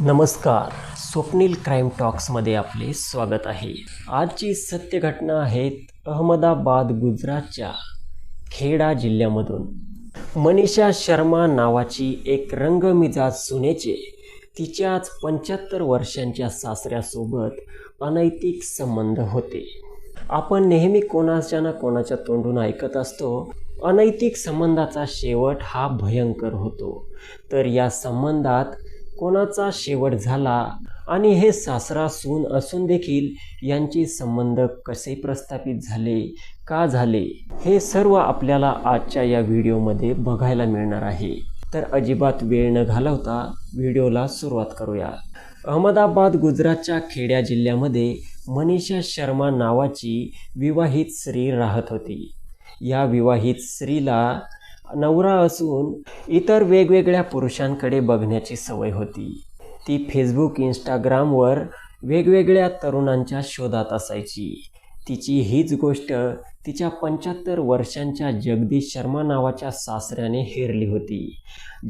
नमस्कार. स्वप्नील क्राईम टॉक्समध्ये आपले स्वागत आहे. आजची सत्य घटना आहेत अहमदाबाद गुजरातच्या खेडा जिल्ह्यामधून. मनीषा शर्मा नावाची एक रंगमिजाज सुनेचे तिच्याच पंच्याहत्तर वर्षांच्या सासऱ्यासोबत अनैतिक संबंध होते. आपण नेहमी कोणाच्या ना कोणाच्या तोंडून ऐकत असतो अनैतिक संबंधाचा शेवट हा भयंकर होतो. तर या संबंधात कोणाचा शेवट झाला आणि हे सासरा सून असून देखील यांचे संबंध कसे प्रस्थापित झाले का झाले हे सर्व आपल्याला आजच्या या व्हिडिओमध्ये बघायला मिळणार आहे. तर अजिबात वेळ न घालवता व्हिडिओला सुरुवात करूया. अहमदाबाद गुजरातच्या खेड्या जिल्ह्यामध्ये मनीषा शर्मा नावाची विवाहित स्त्री राहत होती. या विवाहित स्त्रीला नवरा असून इतर वेगवेगळ्या पुरुषांकडे बघण्याची सवय होती. ती फेसबुक इंस्टाग्रामवर वेगवेगळ्या तरुणांच्या शोधात असायची. तिची हीच गोष्ट तिच्या पंच्याहत्तर वर्षांच्या जगदीश शर्मा नावाच्या सासऱ्याने हेरली होती.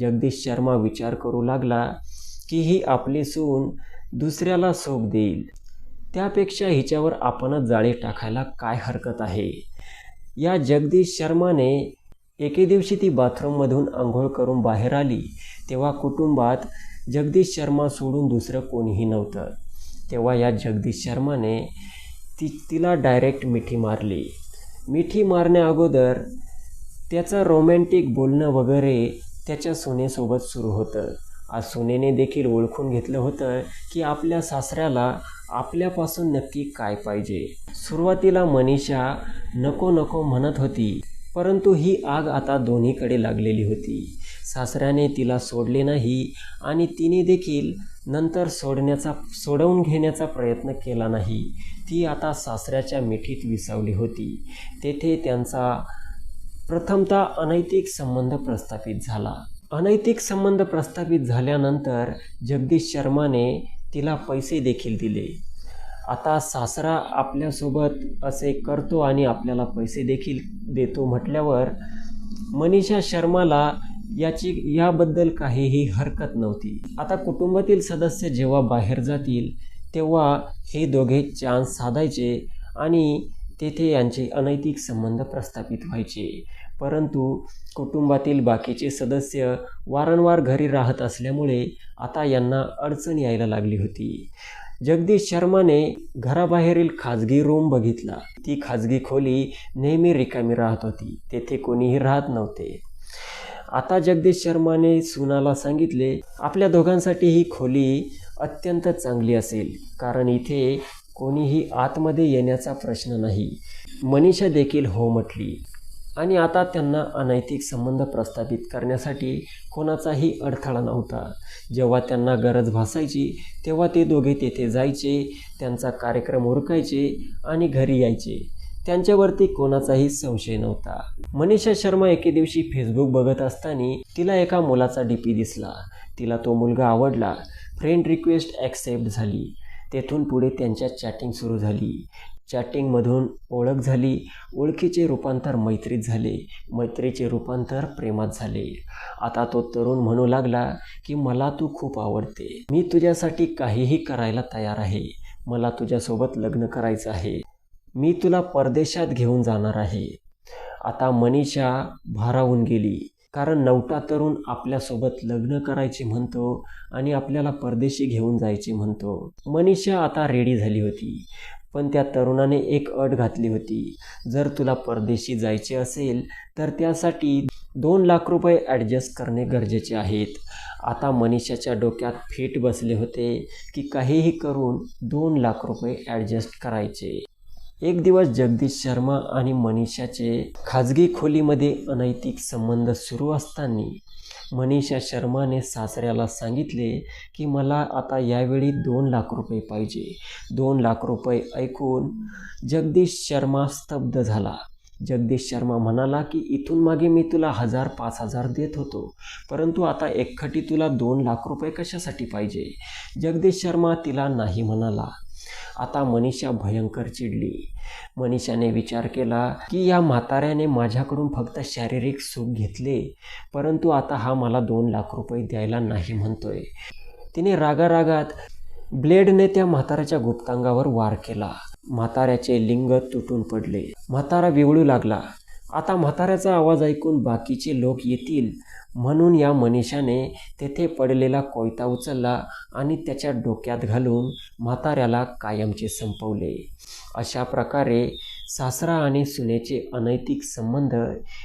जगदीश शर्मा विचार करू लागला की ही आपली सून दुसऱ्याला सोप देईल. त्यापेक्षा हिच्यावर आपणच जाळी टाकायला काय हरकत आहे? या जगदीश शर्माने एके दिवशी ती बाथरूममधून आंघोळ करून बाहेर आली. तेव्हा कुटुंबात जगदीश शर्मा सोडून दुसरं कोणीही नव्हतं. तेव्हा या जगदीश शर्माने ती तिला डायरेक्ट मिठी मारली. मिठी मारण्या अगोदर त्याचं रोमॅन्टिक बोलणं वगैरे त्याच्या सुनेसोबत सुरू होतं. आज सुनेने देखील ओळखून घेतलं होतं की आपल्या सासऱ्याला आपल्यापासून नक्की काय पाहिजे. सुरुवातीला मनीषा नको नको म्हणत होती. परंतु ही आग आता दोन्हीकडे लागलेली होती. सासऱ्याने तिला सोडले नाही आणि तिने देखील नंतर सोडण्याचा सोडवून घेण्याचा प्रयत्न केला नाही. ती आता सासऱ्याच्या मिठीत विसावली होती. तेथे त्यांचा प्रथमतः अनैतिक संबंध प्रस्थापित झाला. अनैतिक संबंध प्रस्थापित झाल्यानंतर जगदीश शर्माने तिला पैसे देखील दिले. आता सासरा आपल्यासोबत असे करतो आणि आपल्याला पैसे देखील देतो म्हटल्यावर मनीषा शर्माला याची याबद्दल काहीही हरकत नव्हती. आता कुटुंबातील सदस्य जेव्हा बाहेर जातील तेव्हा हे दोघे चान्स साधायचे आणि तेथे यांचे अनैतिक संबंध प्रस्थापित व्हायचे. परंतु कुटुंबातील बाकीचे सदस्य वारंवार घरी राहत असल्यामुळे आता यांना अडचण यायला लागली होती. जगदीश शर्माने घराबाहेरील खाजगी रूम बघितला. ती खाजगी खोली नेहमी रिकामी राहत होती. तेथे कोणीही राहत नव्हते. आता जगदीश शर्माने सुनाला सांगितले आपल्या दोघांसाठी ही खोली अत्यंत चांगली असेल कारण इथे कोणीही आतमध्ये येण्याचा प्रश्न नाही. मनीषा देखील हो म्हटली. आणि आता त्यांना अनैतिक संबंध प्रस्थापित करण्यासाठी कोणाचाही अडथळा नव्हता. जेव्हा त्यांना गरज भासायची तेव्हा ते दोघे तेथे जायचे त्यांचा कार्यक्रम उरकायचे आणि घरी यायचे. त्यांच्यावरती कोणाचाही संशय नव्हता. मनीषा शर्मा एके दिवशी फेसबुक बघत असताना तिला एका मुलाचा डी पी दिसला. तिला तो मुलगा आवडला. फ्रेंड रिक्वेस्ट ॲक्सेप्ट झाली. तेथून पुढे त्यांच्या चॅटिंग सुरू झाली. चॅटिंगमधून ओळख झाली ओळखीचे रूपांतर मैत्रीत झाले मैत्रीचे रूपांतर प्रेमात झाले. आता तो तरुण म्हणू लागला की मला तू खूप आवडते. मी तुझ्यासाठी काहीही करायला तयार आहे. मला तुझ्यासोबत लग्न करायचं आहे. मी तुला परदेशात घेऊन जाणार आहे. आता मनीषा भारावून गेली कारण नवटा तरुण आपल्यासोबत लग्न करायचे म्हणतो आणि आपल्याला परदेशी घेऊन जायचे म्हणतो. मनीषा आता रेडी झाली होती. पण त्या तरुणाने एक अट घातली होती. जर तुला परदेशी जायचे असेल तर त्यासाठी दोन लाख रुपये ॲडजस्ट करणे गरजेचे आहेत. आता मनीषाच्या डोक्यात फिट बसले होते की काहीही करून दोन लाख रुपये ॲडजस्ट करायचे. एक दिवस जगदीश शर्मा आणि मनीषाचे खाजगी खोलीमध्ये अनैतिक संबंध सुरू असताना मनीषा शर्माने सासऱ्याला सांगितले की मला आता यावेळी दोन लाख रुपये पाहिजे. दोन लाख रुपये ऐकून जगदीश शर्मा स्तब्ध झाला. जगदीश शर्मा म्हणाला की इथून मागे मी तुला हजार पाच हजार देत होतो परंतु आता एकखटी तुला दोन लाख रुपये कशासाठी पाहिजे? जगदीश शर्मा तिला नाही म्हणाला. आता मनीषा भयंकर चिडली. मनीषाने विचार केला की या म्हाताऱ्याने माझ्याकडून फक्त शारीरिक सुख घेतले परंतु आता हा मला दोन लाख रुपये द्यायला नाही म्हणतोय. तिने रागारागात ब्लेडने त्या म्हाताऱ्याच्या गुप्तांगावर वार केला. म्हाताऱ्याचे लिंग तुटून पडले. म्हातारा विवळू लागला. आता म्हाताऱ्याचा आवाज ऐकून बाकीचे लोक येतील. म्हणून या मनीषाने तेथे पडलेला कोयता उचलला आणि त्याच्या डोक्यात घालून म्हाताऱ्याला कायमचे संपवले. अशा प्रकारे सासरा आणि सुनेचे अनैतिक संबंध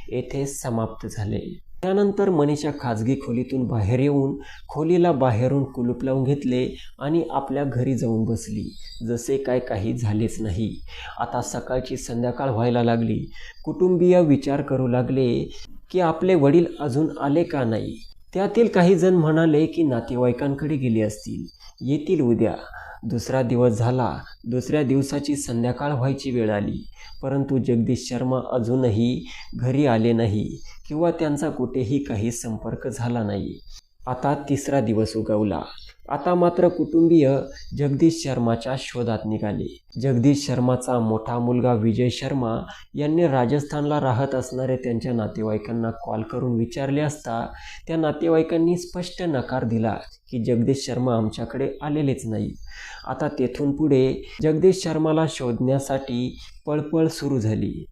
येथे समाप्त झाले. त्यानंतर मनीषा खाजगी खोलीतून बाहेर येऊन खोलीला बाहेरून कुलूप लावून घेतले आणि आपल्या घरी जाऊन बसली. जसे काय काही झालेच नाही. आता सकाळची संध्याकाळ व्हायला लागली. कुटुंबीय विचार करू लागले की आपले वडील अजून आले का नाही? त्यातील काही जण म्हणाले की नातेवाईकांकडे गेले असतील. येतील उद्या. दुसरा दिवस झाला. दुसऱ्या दिवसाची संध्याकाळ व्हायची वेळ आली. परंतु जगदीश शर्मा अजूनही घरी आले नाही. किंवा त्यांचा कुठेही काही संपर्क झाला नाही. आता तिसरा दिवस उगवला. आता मात्र कुटुंबीय जगदीश शर्माच्या शोधात निघाले. जगदीश शर्माचा मोठा मुलगा विजय शर्मा यांनी राजस्थानला राहत असणारे त्यांच्या नातेवाईकांना कॉल करून विचारले असता त्या नातेवाईकांनी स्पष्ट नकार दिला की जगदीश शर्मा आमच्याकडे आलेलेच नाही. आता तेथून पुढे जगदीश शर्माला शोधण्यासाठी पळपळ सुरू झाली.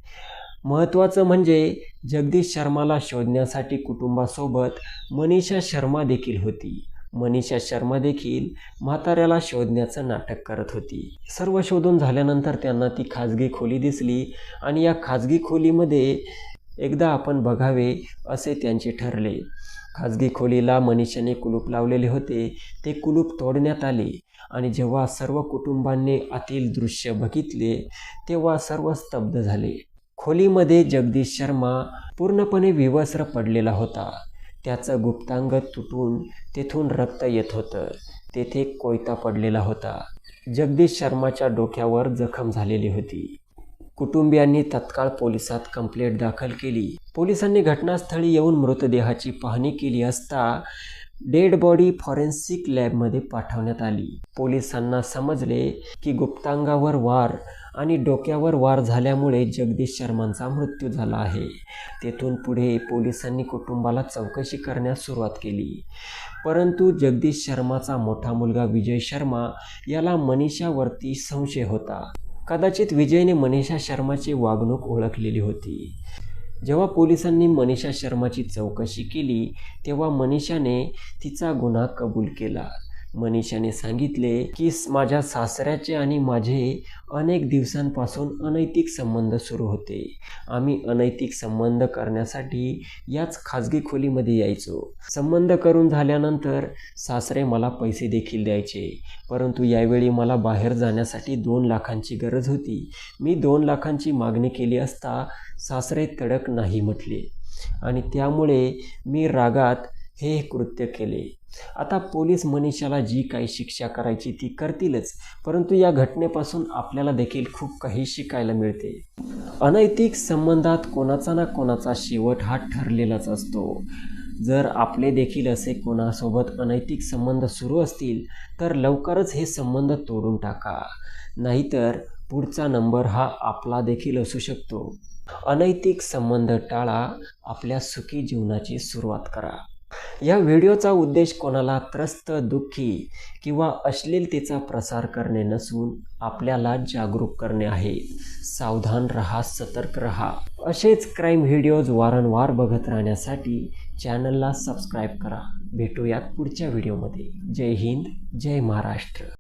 महत्त्वाचं म्हणजे जगदीश शर्माला शोधण्यासाठी कुटुंबासोबत मनीषा शर्मा देखील होती. मनीषा शर्मा देखील म्हाताऱ्याला शोधण्याचं नाटक करत होती. सर्व शोधून झाल्यानंतर त्यांना ती खाजगी खोली दिसली आणि या खाजगी खोलीमध्ये एकदा आपण बघावे असे त्यांचे ठरले. खाजगी खोलीला मनीषाने कुलूप लावलेले होते. ते कुलूप तोडण्यात आले आणि जेव्हा सर्व कुटुंबांनी आतील दृश्य बघितले तेव्हा सर्व स्तब्ध झाले. खोलीमध्ये जगदीश शर्मा पूर्णपणे विवस्त्र पडलेला होता. त्याचं गुप्तांग तुटून तेथून रक्त येत होतं. तेथे कोयता पडलेला होता. जगदीश शर्माच्या डोक्यावर जखम झालेली होती. कुटुंबियांनी तत्काळ पोलिसात कंप्लेंट दाखल केली. पोलिसांनी घटनास्थळी येऊन मृतदेहाची पाहणी केली असता डेड बॉडी फॉरेन्सिक लॅबमध्ये पाठवण्यात आली. पोलिसांना समजले की गुप्तांगावर वार आणि डोक्यावर वार झाल्यामुळे जगदीश शर्मांचा मृत्यू झाला आहे. तेथून पुढे पोलिसांनी कुटुंबाला चौकशी करण्यास सुरुवात केली. परंतु जगदीश शर्माचा मोठा मुलगा विजय शर्मा याला मनीषावरती संशय होता. कदाचित विजयने मनीषा शर्माची वागणूक ओळखलेली होती. जेव्हा पोलिसांनी मनीषा शर्माची चौकशी केली तेव्हा मनीषाने तिचा गुन्हा कबूल केला. मनीषाने सांगितले की माझ्या सासऱ्याचे आणि माझे अनेक दिवसांपासून अनैतिक संबंध सुरू होते. आम्ही अनैतिक संबंध करण्यासाठी याच खाजगी खोलीमध्ये यायचो. संबंध करून झाल्यानंतर सासरे मला पैसे देखील द्यायचे. परंतु यावेळी मला बाहेर जाण्यासाठी दोन लाखांची गरज होती. मी दोन लाखांची मागणी केली असता सासरे तडक नाही म्हटले. आणि त्यामुळे मी रागात हे कृत्य केले. आता पोलीस मनीषाला जी काही शिक्षा करायची ती करतीलच परंतु या घटनेपासून आपल्याला देखील खूप काही शिकायला मिळते. अनैतिक संबंधात कोणाचा ना कोणाचा शेवट हा ठरलेलाच असतो. जर आपले देखील असे कोणासोबत अनैतिक संबंध सुरू असतील तर लवकरच हे संबंध तोडून टाका. नाहीतर पुढचा नंबर हा आपला देखील असू शकतो. अनैतिक संबंध टाळा आपल्या सुखी जीवनाची सुरुवात करा. या व्हिडिओचा उद्देश कोणाला त्रस्त दुःखी किंवा अश्लीलतेचा प्रसार करणे नसून आपल्याला जागरूक करणे आहे. सावधान रहा सतर्क रहा. असेच क्राईम व्हिडिओज वारंवार बघत राहण्यासाठी चॅनलला सबस्क्राईब करा. भेटूयात पुढच्या व्हिडिओमध्ये जय हिंद जय महाराष्ट्र.